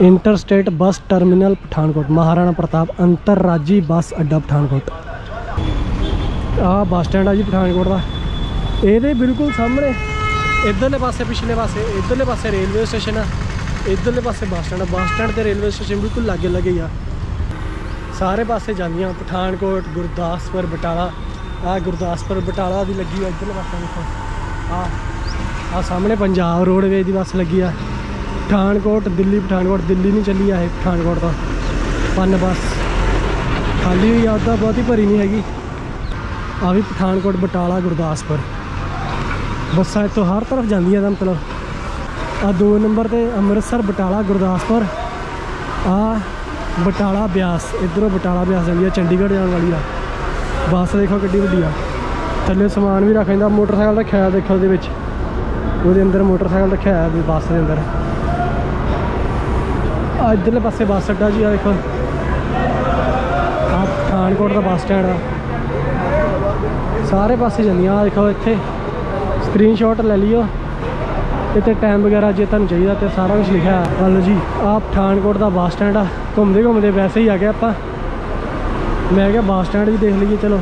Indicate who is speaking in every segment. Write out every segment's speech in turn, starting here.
Speaker 1: Interstate bus terminal Pathankot, Maharana Pratap ਅੰਤਰਰਾਜੀ bus ਅੱਡਾ ਪਠਾਨਕੋਟ। ਆਹ ਬੱਸ stand ਆ ਜੀ ਪਠਾਨਕੋਟ ਦਾ। ਇਹਦੇ ਬਿਲਕੁਲ ਸਾਹਮਣੇ ਇਧਰਲੇ ਪਾਸੇ, ਪਿਛਲੇ ਪਾਸੇ, ਇਧਰਲੇ ਪਾਸੇ ਰੇਲਵੇ ਸਟੇਸ਼ਨ ਆ। ਇਧਰਲੇ ਪਾਸੇ ਬੱਸ ਸਟੈਂਡ ਆ। ਬੱਸ ਸਟੈਂਡ ਤੇ ਰੇਲਵੇ ਸਟੇਸ਼ਨ ਬਿਲਕੁਲ ਲਾਗੇ ਲੱਗੇ ਆ। ਸਾਰੇ ਪਾਸੇ ਜਾਂਦੀਆਂ ਪਠਾਨਕੋਟ, ਗੁਰਦਾਸਪੁਰ, ਬਟਾਲਾ। ਆ ਗੁਰਦਾਸਪੁਰ, ਬਟਾਲਾ ਦੀ ਲੱਗੀ ਆ ਇਧਰਲੇ ਪਾਸੇ ਦੇਖੋ। ਆ ਆ ਸਾਹਮਣੇ ਪੰਜਾਬ ਰੋਡਵੇਜ਼ ਦੀ ਬੱਸ ਲੱਗੀ ਆ। ਪਠਾਨਕੋਟ, ਦਿੱਲੀ ਪਠਾਨਕੋਟ। ਦਿੱਲੀ ਨਹੀਂ ਚੱਲੀ ਆ ਇਹ ਪਠਾਨਕੋਟ ਤੋਂ। ਪੰਨ ਬੱਸ। ਖਾਲੀ ਹੋਈ ਆ ਉੱਦਾਂ ਬਹੁਤੀ ਭਰੀ ਨਹੀਂ ਹੈਗੀ। ਆ ਵੀ ਪਠਾਨਕੋਟ, ਬਟਾਲਾ, ਗੁਰਦਾਸਪੁਰ। ਬੱਸਾਂ ਇੱਥੋਂ ਹਰ ਤਰਫ ਜਾਂਦੀਆਂ ਦਾ ਮਤਲਬ। ਆ ਦੋ ਨੰਬਰ ਤੇ ਅੰਮ੍ਰਿਤਸਰ, ਬਟਾਲਾ, ਗੁਰਦਾਸਪੁਰ। ਆ ਬਟਾਲਾ ਬਿਆਸ। ਇਧਰੋਂ ਬਟਾਲਾ ਬਿਆਸ ਜਾਂਦੀ ਆ, ਚੰਡੀਗੜ੍ਹ ਜਾਣ ਵਾਲੀ ਆ। ਬੱਸ ਦੇਖੋ ਕਿੱਡੀ ਵੱਡੀ ਆ। ਥੱਲੇ ਸਮਾਨ ਵੀ ਰੱਖ ਜਾਂਦਾ ਮੋਟਰਸਾਈਕਲ ਰੱਖਿਆ ਖਿਆਲ ਦੇਖੋ ਉਹਦੇ ਵਿੱਚ। ਉਹਦੇ ਅੰਦਰ ਮੋਟਰਸਾਈਕਲ ਰੱਖਿਆ ਹੋਇਆ ਵੀ ਬੱਸ ਦੇ ਅੰਦਰ। ਇੱਧਰਲੇ ਪਾਸੇ ਬੱਸ ਅੱਡਾ ਜੀ, ਆ ਦੇਖੋ। ਆ ਪਠਾਨਕੋਟ ਦਾ ਬੱਸ ਸਟੈਂਡ ਆ। ਸਾਰੇ ਪਾਸੇ ਜਾਂਦੀਆਂ, ਆ ਦੇਖੋ ਇੱਥੇ। ਸਕਰੀਨਸ਼ਾਟ ਲੈ ਲਿਓ। ਇੱਥੇ ਟਾਈਮ ਵਗੈਰਾ ਜੇ ਤੁਹਾਨੂੰ ਚਾਹੀਦਾ ਤੇ ਸਾਰਾ ਕੁਝ ਲਿਖਿਆ ਹੈ ਹਲੋ ਜੀ, ਆ ਪਠਾਨਕੋਟ ਦਾ ਬੱਸ ਸਟੈਂਡ ਆ। ਘੁੰਮਦੇ ਘੁੰਮਦੇ ਵੈਸੇ ਹੀ ਆ ਗਏ ਆਪਾਂ। ਮੈਂ ਕਿਹਾ ਬੱਸ ਸਟੈਂਡ ਵੀ ਦੇਖ ਲਈਏ, ਚਲੋ।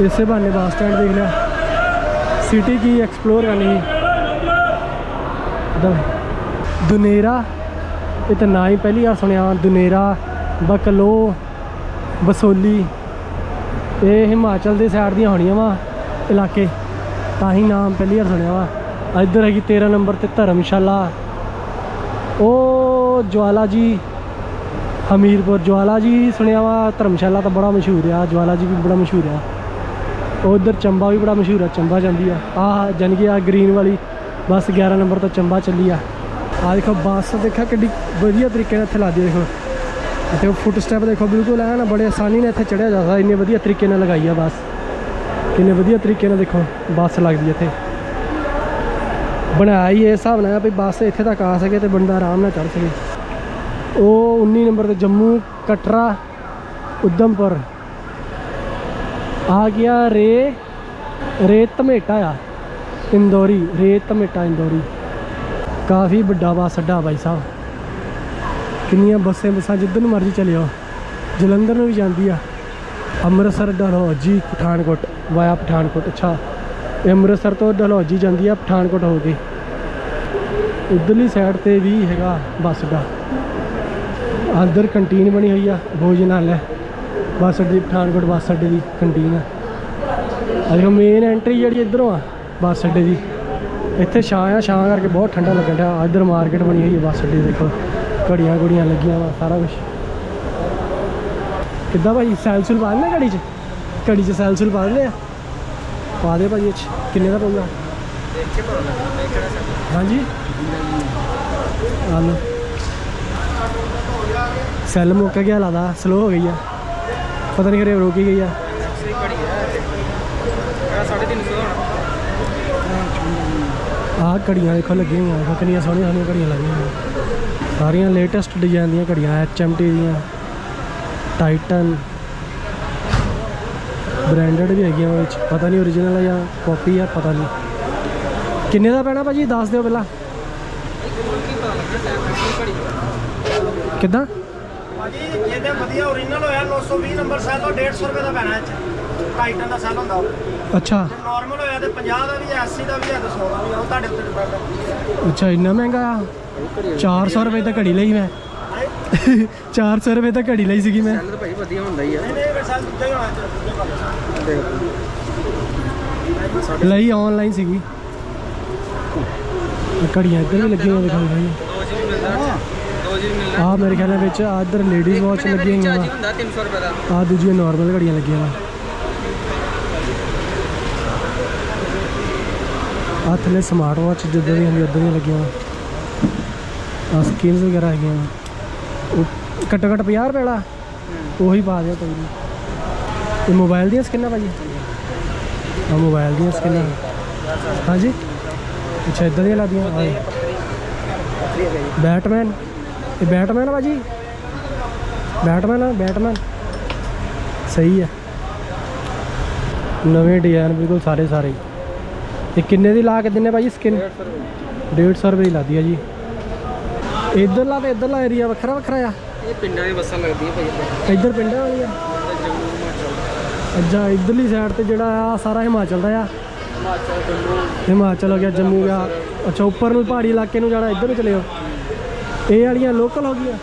Speaker 1: ਇਸੇ ਬਹਾਨੇ ਬੱਸ ਸਟੈਂਡ ਦੇਖ ਲਿਆ। ਸਿਟੀ ਕੀ ਐਕਸਪਲੋਰ ਕਰਨੀ ਸੀ? ਦ- ਦੁਨੇਰਾ ਇਹ ਤਾਂ ਨਾ ਹੀ ਪਹਿਲੀ ਵਾਰ ਸੁਣਿਆ, ਦੁਨੇਰਾ, ਬਕਲੋ, ਬਸੋਲੀ। ਇਹ ਹਿਮਾਚਲ ਦੇ ਸਾਈਡ ਦੀਆਂ ਹੋਣੀਆਂ ਵਾ ਇਲਾਕੇ। ਤਾਂ ਹੀ ਨਾਮ ਪਹਿਲੀ ਵਾਰ ਸੁਣਿਆ ਵਾ। ਇੱਧਰ ਹੈਗੀ 13 ਨੰਬਰ ਤੇ ਧਰਮਸ਼ਾਲਾ। ਉਹ ਜਵਾਲਾ ਜੀ, ਹਮੀਰਪੁਰ ਜਵਾਲਾ ਜੀ ਸੁਣਿਆ ਵਾ। ਧਰਮਸ਼ਾਲਾ ਤਾਂ ਬੜਾ ਮਸ਼ਹੂਰ ਆ, ਜਵਾਲਾ ਜੀ ਵੀ ਬੜਾ ਮਸ਼ਹੂਰ ਆ। ਉਧਰ ਚੰਬਾ ਵੀ ਬੜਾ ਮਸ਼ਹੂਰ ਆ, ਚੰਬਾ ਜਾਂਦੀ ਆ। ਆਹ ਜਾਣੀ ਕਿ ਆ ਗ੍ਰੀਨ ਵਾਲੀ, ਬਸ 11 ਨੰਬਰ ਤੋਂ ਚੰਬਾ ਚੱਲੀ ਆ। ਆ ਦੇਖੋ, ਬੱਸ ਦੇਖਿਆ ਕਿੰਨੀ ਵਧੀਆ ਤਰੀਕੇ ਨਾਲ ਇੱਥੇ ਲਾ ਦਿੱਤੀ ਦੇਖੋ। ਇੱਥੇ ਫੁੱਟ ਸਟੈਪ ਦੇਖੋ, ਬਿਲਕੁਲ ਐ ਨਾ, ਬੜੇ ਆਸਾਨੀ ਨਾਲ ਇੱਥੇ ਚੜਿਆ ਜਾ ਸਕਦਾ, ਇੰਨੇ ਵਧੀਆ ਤਰੀਕੇ ਨਾਲ ਲਗਾਈ ਆ ਬੱਸ। ਕਿੰਨੇ ਵਧੀਆ ਤਰੀਕੇ ਨਾਲ ਦੇਖੋ, ਬੱਸ ਲੱਗਦੀ ਇੱਥੇ। ਬਣਾਇਆ ਹੀ ਇਹ ਹਿਸਾਬ ਨਾਲ ਵੀ ਬੱਸ ਇੱਥੇ ਤੱਕ ਆ ਸਕੇ ਤੇ ਬੰਦਾ ਆਰਾਮ ਨਾਲ ਚੜ ਸਕੇ। ਉਹ 19 ਨੰਬਰ ਤੇ ਜੰਮੂ ਕਟਰਾ, ਉਦਮਪੁਰ। ਆ ਗਿਆ ਰੇ ਰੇ ਧਮੇਟਾ ਆ, ਇੰਦੋਰੀ ਰੇ ਧਮੇਟਾ ਇੰਦੋਰੀ। ਕਾਫੀ ਵੱਡਾ ਬੱਸ ਅੱਡਾ ਬਾਈ ਸਾਹਿਬ। ਕਿੰਨੀਆਂ ਬੱਸੇ ਬੱਸਾਂ ਜਿੱਧਰ ਨੂੰ ਮਰਜ਼ੀ ਚਲੇ ਜਾਓ ਜਲੰਧਰ ਨੂੰ ਵੀ ਜਾਂਦੀ ਆ। ਅੰਮ੍ਰਿਤਸਰ, ਡਲਹੌਜੀ, ਪਠਾਨਕੋਟ, ਵਾਇਆ ਪਠਾਨਕੋਟ, ਅੱਛਾ। ਇਹ ਅੰਮ੍ਰਿਤਸਰ ਤੋਂ ਡਲਹੌਜੀ ਜਾਂਦੀ ਆ, ਪਠਾਨਕੋਟ ਹੋ ਕੇ। ਉਧਰਲੀ ਸਾਈਡ ਤੇ ਵੀ ਹੈਗਾ ਬੱਸ ਅੱਡਾ। ਅੰਦਰ ਕੰਟੀਨ ਬਣੀ ਹੋਈ ਆ ਭੋਜਨਾਲੈ ਬੱਸ ਅੱਡੇ, ਪਠਾਨਕੋਟ ਬੱਸ ਅੱਡੇ ਦੀ ਕੰਟੀਨ ਆ। ਆ ਮੇਨ ਐਂਟਰੀ ਜਿਹੜੀ ਇਧਰੋਂ ਆ, ਬੱਸ ਅੱਡੇ ਦੀ। ਇੱਥੇ ਛਾਂ ਆ, ਛਾਂ ਕਰਕੇ ਬਹੁਤ ਠੰਡਾ ਲੱਗਣ ਡਿਆ। ਇੱਧਰ ਮਾਰਕੀਟ ਬਣੀ ਹੋਈ ਹੈ, ਬੱਸ ਅੱਡੇ ਦੇਖੋ। ਘੜੀਆਂ ਗੁੜੀਆਂ ਲੱਗੀਆਂ ਵਾ, ਸਾਰਾ ਕੁਝ ਕਿੱਦਾਂ ਭਾਈ? ਸੈਲਸੂਲ ਪਾ ਦਿੰਦੇ ਘੜੀ 'ਚ? ਘੜੀ 'ਚ ਸੈਲਸੂਲ ਪਾ ਦਿੰਦੇ ਆ? ਪਾ ਦੇ ਭਾਜੀ ਇਹ ਕਿੰਨੇ ਦਾ ਪਊਗਾ? ਹਾਂਜੀ? ਆ ਲਓ ਸੈੱਲ ਮੁੱਕ ਗਿਆ ਲੱਗਦਾ ਸਲੋ ਹੋ ਗਈ ਆ। ਪਤਾ ਨਹੀਂ ਕਰੇ ਰੁਕ ਗਈ ਆ। ਆਹ ਘੜੀਆਂ ਦੇਖੋ ਲੱਗੀਆਂ ਹੋਈਆਂ, ਦੇਖੋ ਕਿੰਨੀਆਂ ਸੋਹਣੀਆਂ ਸੋਹਣੀਆਂ ਘੜੀਆਂ ਲੱਗੀਆਂ ਹੋਈਆਂ। ਸਾਰੀਆਂ ਲੇਟੈਸਟ ਡਿਜ਼ਾਈਨ ਦੀਆਂ ਘੜੀਆਂ ਐਚਐਮਟੀ ਦੀਆਂ ਟਾਈਟਨ ਬ੍ਰਾਂਡਡ ਵੀ ਹੈਗੀਆਂ ਵਿੱਚ। ਪਤਾ ਨਹੀਂ origignal ਆ ਜਾਂ ਕਾਪੀ ਹੈ ਪਤਾ ਨਹੀਂ। ਕਿੰਨੇ ਦਾ ਪੈਣਾ ਭਾਜੀ, ਦੱਸ ਦਿਓ ਪਹਿਲਾਂ। ਕਿੱਦਾਂ?
Speaker 2: ਭਾਜੀ ਇਹਦੇ ਵਧੀਆ ਓਰੀਜਨਲ ਹੋਇਆ 920 ਨੰਬਰ ਸੈੱਲ ਤੋਂ 150 ਰੁਪਏ ਦਾ ਪੈਣਾ ਇਹ ਚ ਟਾਈਟਨ ਦਾ ਸੈੱਲ ਹੁੰਦਾ ਉਹ।
Speaker 1: ਅੱਛਾ।
Speaker 2: ਨਾਰਮਲ ਹੋਇਆ ਤੇ 50 ਦਾ ਵੀ ਹੈ 80 ਦਾ ਵੀ ਹੈ ਤੇ 100 ਦਾ ਵੀ ਹੈ ਉਹ ਤੁਹਾਡੇ ਉੱਤੇ ਡਿਪੈਂਡ ਹੈ।
Speaker 1: ਅੱਛਾ ਇੰਨਾ ਮਹਿੰਗਾ ਆ? 400 ਰੁਪਏ ਤਾਂ ਘੜੀ ਲਈ ਮੈਂ। 400 ਰੁਪਏ ਤਾਂ ਘੜੀ ਲਈ ਸੀਗੀ ਮੈਂ।
Speaker 3: ਤਾਂ ਭਾਈ ਵਧੀਆ ਹੁੰਦਾ ਹੀ ਆ।
Speaker 2: ਨਹੀਂ ਨਹੀਂ ਸੈੱਲ ਦੂਜਾ ਹੀ ਹੋਣਾ ਚਾਹੀਦਾ ਦੂਜਾ ਗੱਲ
Speaker 1: ਲਈ ਆਨਲਾਈਨ ਸੀਗੀ। ਆਹ ਘੜੀਆਂ ਇੱਧਰ ਵੀ ਲੱਗੀਆਂ ਹੋਈਆਂ ਦਿਖਾਈ ਗਈ
Speaker 3: ਦੋ ਜੀ ਮਿਲਦਾ ਦੋ ਜੀ ਮਿਲਦਾ
Speaker 1: ਆ ਮੇਰੇ ਖਿਆਲ ਵਿੱਚ ਆ ਇੱਧਰ ਲੇਡੀਜ਼ ਵਾਚ ਲੱਗੀਆਂ ਹੋਈਆਂ
Speaker 3: ਹੁੰਦਾ 300 ਰੁਪਏ ਦਾ।
Speaker 1: ਆ ਦੂਜੀਆਂ ਨਾਰਮਲ ਘੜੀਆਂ ਲੱਗੀਆਂ ਵਾ ਆ ਥੱਲੇ ਸਮਾਰਟ ਵਾਚ ਜਿੱਦਾਂ ਦੀ ਹੁੰਦੀ ਉਦਾਂ ਦੀਆਂ ਲੱਗੀਆਂ ਵਾ ਆ ਸਕੀਨਸ ਵਗੈਰਾ ਹੈਗੀਆਂ ਵਾ ਉਹ ਘੱਟੋ ਘੱਟ 50 ਰੁਪਏ ਵਾਲਾ, ਉਹੀ ਪਾ ਦਿਓ ਕੋਈ ਨਹੀਂ। ਇਹ ਮੋਬਾਈਲ ਦੀਆਂ ਸਕਿਨਾਂ ਭਾਜੀ? ਆ ਮੋਬਾਈਲ ਦੀਆਂ ਸਕਿਨਾਂ ਹਾਂਜੀ? ਅੱਛਾ ਇਦਾਂ ਦੀਆਂ ਲੱਗਦੀਆਂ ਬੈਟਮੈਨ, ਇਹ ਬੈਟਮੈਨ ਆ ਭਾਜੀ? ਬੈਟਮੈਨ ਆ, ਬੈਟਮੈਨ। ਸਹੀ ਹੈ ਨਵੇਂ ਡਿਜ਼ਾਈਨ ਬਿਲਕੁਲ ਸਾਰੇ ਸਾਰੇ ਇਹ ਕਿੰਨੇ ਦੀ ਲਾ ਕੇ ਦਿੰਨੇ ਭਾਜੀ ਸਕਿਨ 150 ਰੁਪਏ ਦੀ ਲਾਦੀ ਆ ਜੀ। ਇਧਰਲਾ ਤੇ ਇਧਰਲਾ ਏਰੀਆ ਵੱਖਰਾ ਵੱਖਰਾ ਆ?
Speaker 3: ਇਹ ਪਿੰਡਾਂ ਦੀ ਬੱਸਾਂ ਲੱਗਦੀਆਂ ਭਾਈ
Speaker 1: ਇੱਧਰ। ਪਿੰਡਾਂ
Speaker 3: ਹਿਮਾਚਲ।
Speaker 1: ਅੱਛਾ ਇਧਰਲੀ ਸਾਈਡ ਤੇ ਜਿਹੜਾ ਆ ਸਾਰਾ ਹਿਮਾਚਲ ਦਾ ਆ?
Speaker 3: ਹਿਮਾਚਲ ਜੰਮੂ।
Speaker 1: ਹਿਮਾਚਲ ਹੋ ਗਿਆ ਜੰਮੂ ਗਿਆ। ਅੱਛਾ ਉੱਪਰ ਨੂੰ ਪਹਾੜੀ ਇਲਾਕੇ ਨੂੰ ਜਾਣਾ ਇੱਧਰ ਨੂੰ ਚਲੇ ਜਾਓ। ਇਹ ਵਾਲੀਆਂ ਲੋਕਲ ਹੋ ਗਈਆਂ?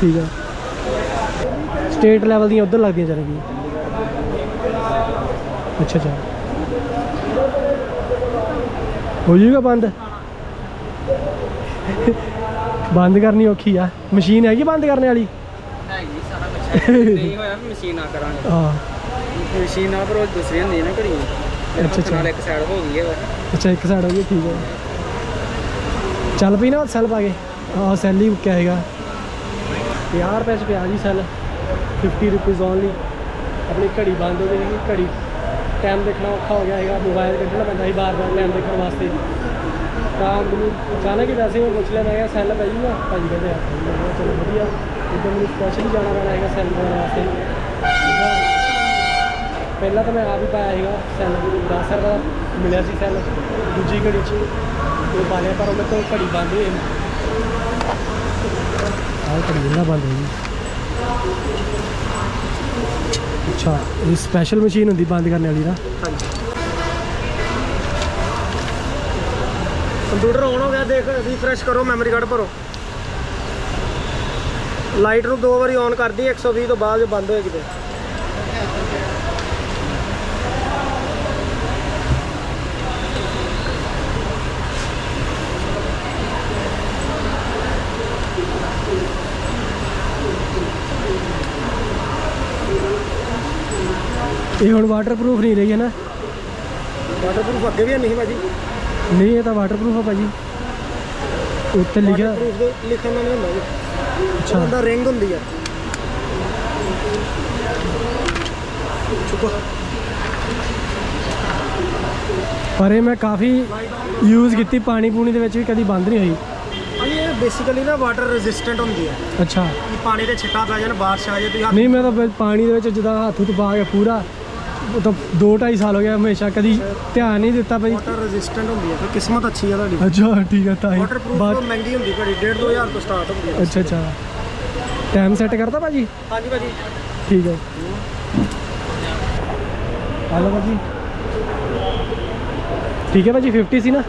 Speaker 1: ਠੀਕ ਆ। ਸਟੇਟ ਲੈਵਲ ਦੀਆਂ ਉੱਧਰ ਲੱਗਦੀਆਂ ਚੱਲਣਗੀਆਂ ਅੱਛਾ ਅੱਛਾ। ਹੋ ਜਾਊਗਾ ਬੰਦ? ਬੰਦ ਕਰਨੀ ਔਖੀ ਆ। ਮਸ਼ੀਨ ਹੈਗੀ ਬੰਦ ਕਰਨ ਵਾਲੀ?
Speaker 3: ਹੈਗੀ ਸਾਰਾ ਕੁਝ ਨਹੀਂ ਹੋਇਆ ਵੀ ਮਸ਼ੀਨ ਨਾ ਕਰਾਂਗੇ।
Speaker 1: ਹਾਂ।
Speaker 3: ਮਸ਼ੀਨ ਨਾਲ ਪਰ ਉਹ ਦੂਸਰੀ ਹੁੰਦੀ ਹੈ ਨਾ ਘੜੀ।
Speaker 1: ਅੱਛਾ,
Speaker 3: ਅੱਛਾ
Speaker 1: ਅੱਛਾ।
Speaker 3: ਨਾਲ ਇੱਕ ਸਾਈਡ ਹੋ ਗਈ ਹੈ। ਬਸ।
Speaker 1: ਅੱਛਾ ਇੱਕ ਸਾਈਡ ਹੋ ਗਈ ਠੀਕ ਹੈ। ਚੱਲ ਪਈ ਨਾ ਸੈੱਲ ਪਾ ਕੇ। ਆਹ ਸੈੱਲ ਹੀ ਮੁੱਕਿਆ ਹੈਗਾ। 50 ਰੁਪਏ ਚ ਪਿਆ ਜੀ ਸੈੱਲ 50 ਰੁਪਏ ਓਨਲੀ ਆਪਣੀ ਘੜੀ ਬੰਦ ਹੋ ਗਈ ਘੜੀ ਟਾਈਮ ਦੇਖਣਾ ਔਖਾ ਹੋ ਗਿਆ ਹੈਗਾ ਮੋਬਾਈਲ ਕੱਢਣਾ ਪੈਂਦਾ ਸੀ ਬਾਰ-ਬਾਰ ਟਾਈਮ ਦੇਖਣ ਵਾਸਤੇ। ਤਾਂ ਮੈਨੂੰ ਅਚਾਨਕ ਹੀ ਵੈਸੇ ਮੈਂ ਪੁੱਛ ਲਿਆ, ਮੈਂ ਕਿਹਾ, ਸੈੱਲ ਪੈ ਜੂਗਾ? ਭਾਜੀ ਕਹਿੰਦੇ ਆ ਮੈਂ ਕਿਹਾ, ਚਲੋ ਵਧੀਆ। ਇੱਦਾਂ ਮੈਨੂੰ ਸਪੈਸ਼ਲੀ ਜਾਣਾ ਪੈਣਾ ਹੈਗਾ ਸੈੱਲ ਪਾਉਣ ਵਾਸਤੇ। ਪਹਿਲਾਂ ਤਾਂ ਮੈਂ ਆਪ ਹੀ ਪਾਇਆ ਸੀਗਾ ਸੈੱਲ 10 ਰੁਪਏ ਦਾ ਮਿਲਿਆ ਸੀ ਸੈੱਲ, ਦੂਜੀ ਘੜੀ 'ਚ। ਉਹ ਪਾ ਲਿਆ, ਪਰ ਉਹ ਮੇਰੇ ਤੋਂ ਘੜੀ ਬੰਦ ਹੋਈ ਆਹ ਘੜੀ ਜਿਹੜਾ ਬੰਦ ਹੋਈ? ਅੱਛਾ, ਇਹ ਸਪੈਸ਼ਲ ਮਸ਼ੀਨ ਹੁੰਦੀ ਬੰਦ ਕਰਨ ਵਾਲੀ ਨਾ? ਹਾਂਜੀ।
Speaker 2: ਕੰਪਿਊਟਰ ਆਨ ਹੋ ਗਿਆ, ਦੇਖ ਰੀਫਰੈਸ਼ ਕਰੋ ਮੈਮਰੀ ਕਾਰਡ ਭਰੋ। ਲਾਈਟ ਨੂੰ ਦੋ ਵਾਰੀ ਆਨ ਕਰਦੀ 120 ਤੋਂ ਬਾਅਦ ਬੰਦ ਹੋਏਗੀ ਤੇ
Speaker 1: ਇਹ ਹੁਣ ਵਾਟਰਪ੍ਰੂਫ ਨਹੀਂ ਰਹੀ ਹੈ ਨਾ।
Speaker 2: ਵਾਟਰਪ੍ਰੂਫ ਅੱਗੇ ਵੀ ਨਹੀਂ ਭਾਜੀ?
Speaker 1: ਨਹੀਂ ਇਹ ਤਾਂ ਵਾਟਰਪ੍ਰੂਫ ਆ ਭਾਜੀ। ਉੱਤੇ ਲਿਖਿਆ
Speaker 2: ਵਾਟਰਪ੍ਰੂਫ ਦੇ ਲਿਖਣ ਨਾਲ ਨਹੀਂ ਹੁੰਦਾ ਜੀ।
Speaker 1: ਅੱਛਾ।
Speaker 2: ਉਹਦਾ ਰਿੰਗ ਹੁੰਦੀ ਆ।
Speaker 1: ਪਰ ਇਹ ਮੈਂ ਕਾਫੀ ਯੂਜ਼ ਕੀਤੀ ਪਾਣੀ ਪੂਣੀ ਦੇ ਵਿੱਚ ਵੀ ਕਦੀ ਬੰਦ ਨਹੀਂ ਹੋਈ।
Speaker 2: ਹਾਂਜੀ ਇਹ ਬੇਸਿਕਲੀ ਨਾ ਵਾਟਰ ਰੈਜ਼ਿਸਟੈਂਟ ਹੁੰਦੀ ਹੈ
Speaker 1: ਅੱਛਾ।
Speaker 2: ਕਿ ਪਾਣੀ ਦੇ ਛਿੱਟਾ ਪੈ ਜਾਣ ਬਾਰਿਸ਼ ਆ ਜਾਏ ਤੁਸੀਂ
Speaker 1: ਨਹੀਂ ਮੈਂ ਤਾਂ ਪਾਣੀ ਦੇ ਵਿੱਚ ਜਦੋਂ ਹੱਥ ਹੁੱਥ ਪਾ ਕੇ ਪੂਰਾ ਤਾਂ 2 2.5 ਸਾਲ ਹੋ ਗਿਆ ਹਮੇਸ਼ਾ ਕਦੀ ਧਿਆਨ ਨਹੀਂ ਦਿੱਤਾ ਭਾਈ
Speaker 2: ਵਾਟਰ ਰੈਜ਼ਿਸਟੈਂਟ ਹੁੰਦੀ ਹੈ ਫਿਰ ਕਿਸਮਤ ਅੱਛੀ ਹੈ ਤੁਹਾਡੀ।
Speaker 1: ਅੱਛਾ ਠੀਕ ਹੈ ਤਾਂ ਹੀ
Speaker 2: ਵਾਟਰਪ੍ਰੂਫ
Speaker 1: ਬਾਅਦ
Speaker 2: ਮਹਿੰਗੀ ਹੁੰਦੀ ਘੜੀ 1.5 2000 ਤੋਂ ਸਟਾਰਟ ਹੁੰਦੀ ਹੈ
Speaker 1: ਅੱਛਾ ਅੱਛਾ। ਟਾਈਮ ਸੈੱਟ ਕਰਤਾ ਭਾਜੀ?
Speaker 2: ਹਾਂਜੀ ਭਾਜੀ।
Speaker 1: ਠੀਕ ਹੈ। ਹਲੋ ਭਾਜੀ। ਠੀਕ ਹੈ ਭਾਜੀ 50 ਸੀ ਨਾ?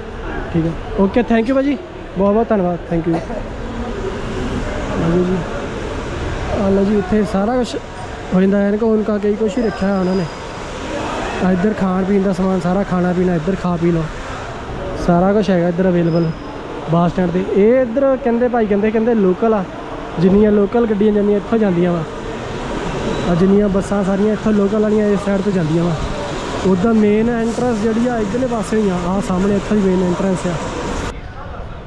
Speaker 1: ਠੀਕ ਹੈ। ਓਕੇ ਥੈਂਕ ਯੂ ਭਾਜੀ। ਬਹੁਤ ਬਹੁਤ ਧੰਨਵਾਦ। ਥੈਂਕ ਯੂ ਜੀ। ਆ ਲਓ ਜੀ ਇੱਥੇ ਸਾਰਾ ਕੁਝ ਹੋ ਜਾਂਦਾ ਹੈ ਇਨਕਾ ਉਨਕਾ ਕਈ ਕੁਛ ਹੀ ਰੱਖਿਆ ਹੋਇਆ ਉਹਨਾਂ ਨੇ। ਆ ਇੱਧਰ ਖਾਣ ਪੀਣ ਦਾ ਸਮਾਨ, ਸਾਰਾ ਖਾਣਾ ਪੀਣਾ, ਇੱਧਰ ਖਾ ਪੀ ਲਓ। ਸਾਰਾ ਕੁਝ ਹੈਗਾ ਇੱਧਰ ਅਵੇਲੇਬਲ ਬੱਸ ਸਟੈਂਡ ਤੇ। ਇਹ ਇੱਧਰ ਕਹਿੰਦੇ ਭਾਈ, ਕਹਿੰਦੇ ਕਹਿੰਦੇ ਲੋਕਲ ਆ। ਜਿੰਨੀਆਂ ਲੋਕਲ ਗੱਡੀਆਂ ਜਾਂਦੀਆਂ, ਇੱਥੋਂ ਜਾਂਦੀਆਂ ਵਾ। ਆ ਜਿੰਨੀਆਂ ਬੱਸਾਂ ਸਾਰੀਆਂ ਇੱਥੋਂ ਲੋਕਲ ਵਾਲੀਆਂ ਇਸ ਸਾਈਡ ਤੋਂ ਜਾਂਦੀਆਂ ਵਾ। ਉਹਦਾ ਮੇਨ ਐਂਟਰੈਂਸ ਜਿਹੜੀ ਆ, ਇੱਧਰਲੇ ਪਾਸੇ ਹੀ ਆ। ਆ ਸਾਹਮਣੇ ਇੱਥੋਂ ਹੀ ਮੇਨ ਐਂਟਰੈਂਸ ਆ।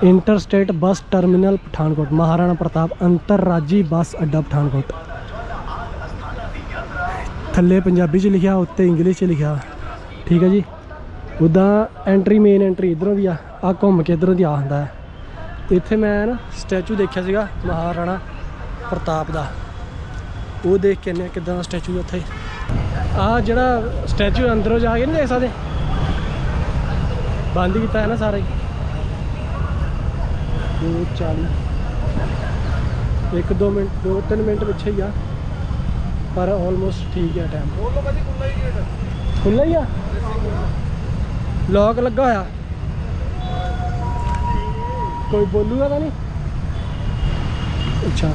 Speaker 1: Interstate bus terminal Pathankot, Maharana Pratap ਅੰਤਰਰਾਜੀ bus ਅੱਡਾ ਪਠਾਨਕੋਟ। ਥੱਲੇ ਪੰਜਾਬੀ 'ਚ ਲਿਖਿਆ, ਉੱਤੇ ਇੰਗਲਿਸ਼ 'ਚ ਲਿਖਿਆ। ਠੀਕ ਹੈ ਜੀ? ਉੱਦਾਂ ਐਂਟਰੀ ਮੇਨ ਐਂਟਰੀ ਇਧਰੋਂ ਦੀ ਆ ਆ ਘੁੰਮ ਕੇ ਇਧਰੋਂ ਦੀ ਆ ਹੁੰਦਾ ਹੈ। ਇੱਥੇ ਮੈਂ ਨਾ ਸਟੈਚੂ ਦੇਖਿਆ ਸੀਗਾ, ਮਹਾਰਾਣਾ ਪ੍ਰਤਾਪ ਦਾ। ਉਹ ਦੇਖ ਕੇ ਨੇ ਕਿਦਾਂ ਦਾ ਸਟੈਚੂ ਹੈ ਉੱਥੇ। ਆ ਜਿਹੜਾ ਸਟੈਚੂ ਅੰਦਰੋਂ ਜਾ ਕੇ ਨਹੀਂ ਦੇਖ ਸਕਦੇ? ਬੰਦ ਕੀਤਾ ਹੈ ਨਾ ਸਾਰੇ। ਹੀ 240 ਇੱਕ ਦੋ ਮਿੰਟ, ਦੋ ਤਿੰਨ ਮਿੰਟ ਪਿੱਛੇ ਹੀ ਆ। ਪਰ ਆਲਮੋਸਟ ਠੀਕ ਹੈ ਟਾਈਮ
Speaker 2: ਬੋਲ ਲਓ ਭਾਜੀ ਖੁੱਲਾ ਹੀ ਗੇਟ
Speaker 1: ਖੁੱਲਾ ਹੀ ਆ? ਲੌਕ ਲੱਗਾ ਹੋਇਆ। ਕੋਈ ਬੋਲੂਗਾ ਤਾਂ ਨਹੀਂ? ਅੱਛਾ।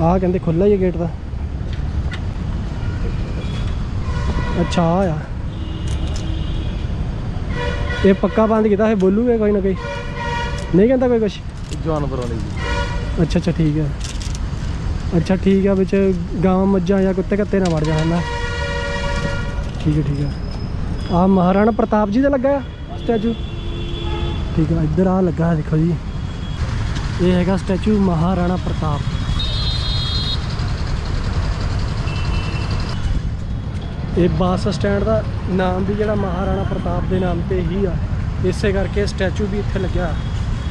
Speaker 1: ਆ ਕਹਿੰਦੇ ਖੁੱਲਾ ਹੀ ਗੇਟ ਦਾ ਅੱਛਾ ਆ। ਇਹ ਪੱਕਾ ਬੰਦ ਕੀਤਾ ਹੈ ਬੋਲੂਗਾ ਕੋਈ ਨਾ ਕੋਈ। ਨਹੀਂ ਕਹਿੰਦਾ ਕੋਈ ਕੁਛ?
Speaker 3: ਜਾਨਵਰਾਂ ਲਈ।
Speaker 1: ਅੱਛਾ ਅੱਛਾ ਠੀਕ ਹੈ ਅੱਛਾ ਠੀਕ ਆ ਵਿੱਚ ਗਾਂ ਮੱਝਾਂ ਜਾਂ ਕੁੱਤੇ ਕੱਤੇ ਨਾ ਵੜ ਜਾਣ ਨਾ। ਠੀਕ ਹੈ ਠੀਕ ਹੈ ਆ ਮਹਾਰਾਣਾ ਪ੍ਰਤਾਪ ਜੀ ਦਾ ਲੱਗਾ ਆ ਸਟੈਚੂ। ਠੀਕ ਆ ਇੱਧਰ ਆ ਲੱਗਾ ਹੈ, ਦੇਖੋ ਜੀ। ਇਹ ਹੈਗਾ ਸਟੈਚੂ ਮਹਾਰਾਣਾ ਪ੍ਰਤਾਪ। ਇਹ ਬੱਸ ਸਟੈਂਡ ਦਾ ਨਾਮ ਵੀ ਜਿਹੜਾ ਮਹਾਰਾਣਾ ਪ੍ਰਤਾਪ ਦੇ ਨਾਮ ਤੇ ਹੀ ਆ। ਇਸੇ ਕਰਕੇ ਸਟੈਚੂ ਵੀ ਇੱਥੇ ਲੱਗਿਆ।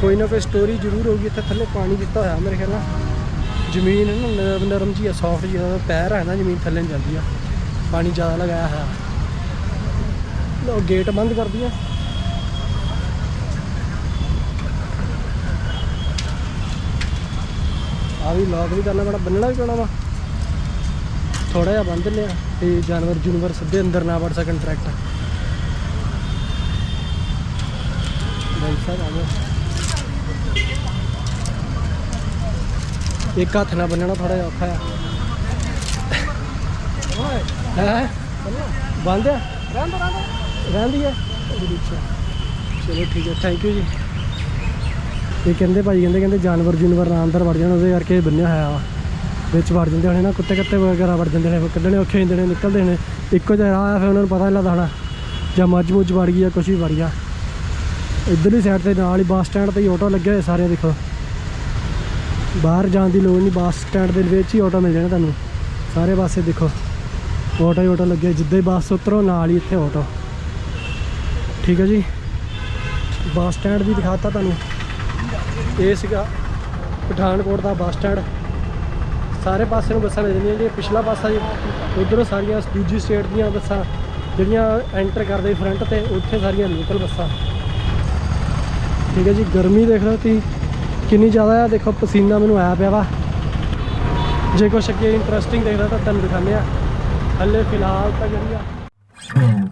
Speaker 1: ਕੋਈ ਨਾ ਕੋਈ ਸਟੋਰੀ ਜ਼ਰੂਰ ਹੋਊਗੀ ਇੱਥੇ ਥੱਲੇ ਪਾਣੀ ਦਿੱਤਾ ਹੋਇਆ ਮੇਰੇ ਖਿਆਲ ਨਾਲ। ਜ਼ਮੀਨ ਨਾ ਨਰਮ ਜੀ ਆ ਸੌਫਟ ਜੀ ਦਾ ਪੈਰ ਹੈ ਨਾ, ਜ਼ਮੀਨ ਥੱਲੇ ਨੂੰ ਜਾਂਦੀ ਆ। ਪਾਣੀ ਜ਼ਿਆਦਾ ਲਗਾਇਆ ਹੋਇਆ। ਲੋ ਗੇਟ ਬੰਦ ਕਰ ਦਿਆ ਆ ਵੀ ਲੋਕ ਵੀ ਕਰਨਾ ਪੈਣਾ ਬੰਨਣਾ ਵੀ ਪੈਣਾ ਵਾ। ਥੋੜਾ ਜਿਹਾ ਬੰਦ ਲਿਆ ਤੇ ਜਾਨਵਰ ਜੂਨਵਰ ਸਿੱਧੇ ਅੰਦਰ ਨਾ ਵੜ ਸਕਣ ਟਰੈਕਟਰ ਭਾਈ ਸਾਹਿਬ, ਆ ਗਏ ਇੱਕ ਹੱਥ ਨਾਲ ਬੰਨਣਾ ਥੋੜਾ ਜਿਹਾ ਔਖਾ ਆ। ਹੈ? ਬੰਦ ਆ ਰਹਿੰਦੀ ਹੈ ਚਲੋ ਠੀਕ ਹੈ ਥੈਂਕ ਯੂ ਜੀ। ਇਹ ਕਹਿੰਦੇ ਭਾਈ ਕਹਿੰਦੇ ਕਹਿੰਦੇ ਜਾਨਵਰ ਜੂਨਵਰ ਨਾ ਅੰਦਰ ਵੜ ਜਾਣ, ਉਹਦੇ ਕਰਕੇ ਬੰਨਿਆ ਹੋਇਆ ਵਾ। ਵਿੱਚ ਵੜ ਜਾਂਦੇ ਹੋਣੇ ਨਾ, ਕੁੱਤੇ ਕੱਤੇ ਵਗੈਰਾ ਵੜ ਜਾਂਦੇ ਨੇ ਕੱਢਣੇ ਔਖੇ ਹੁੰਦੇ ਨੇ, ਨਿਕਲਦੇ ਨੇ। ਇੱਕੋ ਜਿਹਾ ਰਾਹ ਆ ਫਿਰ ਉਹਨਾਂ ਨੂੰ ਪਤਾ ਨਹੀਂ ਲੱਗਦਾ ਹੋਣਾ। ਜਾਂ ਮੱਝ ਮੁੱਝ ਵੜ ਗਈ ਜਾਂ ਕੁਛ ਵੀ ਵੜ ਗਿਆ। ਇੱਧਰਲੀ ਸਾਈਡ ਤੇ ਨਾਲ ਹੀ ਬੱਸ ਸਟੈਂਡ ਤੇ ਹੀ ਆਟੋ ਲੱਗੇ ਹੋਏ ਸਾਰੇ ਦੇਖੋ। ਬਾਹਰ ਜਾਣ ਦੀ ਲੋੜ ਨਹੀਂ, ਬੱਸ ਸਟੈਂਡ ਦੇ ਵਿੱਚ ਹੀ ਆਟੋ ਮਿਲ ਜਾਣਾ ਤੁਹਾਨੂੰ। ਸਾਰੇ ਪਾਸੇ ਦੇਖੋ। ਆਟੋ ਹੀ ਆਟੋ ਲੱਗੇ, ਜਿੱਦਾਂ ਹੀ ਬੱਸ ਉਤਰੋ, ਨਾਲ ਹੀ ਇੱਥੇ ਆਟੋ ਠੀਕ ਹੈ ਜੀ? ਬੱਸ ਸਟੈਂਡ ਵੀ ਦਿਖਾਤਾ ਤੁਹਾਨੂੰ। ਇਹ ਸੀਗਾ ਪਠਾਨਕੋਟ ਦਾ ਬੱਸ ਸਟੈਂਡ। ਸਾਰੇ ਪਾਸੇ ਨੂੰ ਬੱਸਾਂ ਮਿਲ ਜਾਂਦੀਆਂ ਜਿਹੜੀਆਂ ਪਿਛਲਾ ਪਾਸਾ ਜੀ, ਉਧਰੋਂ ਸਾਰੀਆਂ ਦੂਜੀ ਸਟੇਟ ਦੀਆਂ ਬੱਸਾਂ, ਜਿਹੜੀਆਂ ਐਂਟਰ ਕਰਦੇ ਫਰੰਟ ਤੇ, ਉੱਥੇ ਸਾਰੀਆਂ ਲੋਕਲ ਬੱਸਾਂ। ਠੀਕ ਹੈ ਜੀ? ਗਰਮੀ ਦੇਖ ਲਓ ਤੁਸੀਂ। ਕਿੰਨੀ ਜ਼ਿਆਦਾ ਆ? ਦੇਖੋ, ਪਸੀਨਾ ਮੈਨੂੰ ਆਇਆ ਪਿਆ ਵਾ। ਜੇ ਕੁਛ ਅੱਗੇ ਇੰਟਰਸਟਿੰਗ ਦੇਖਦਾ ਤਾਂ ਤੁਹਾਨੂੰ ਦਿਖਾਉਂਦੇ ਆ। ਹੱਲੇ ਫਿਲਹਾਲ ਤਾਂ ਜਿਹੜੀ ਆ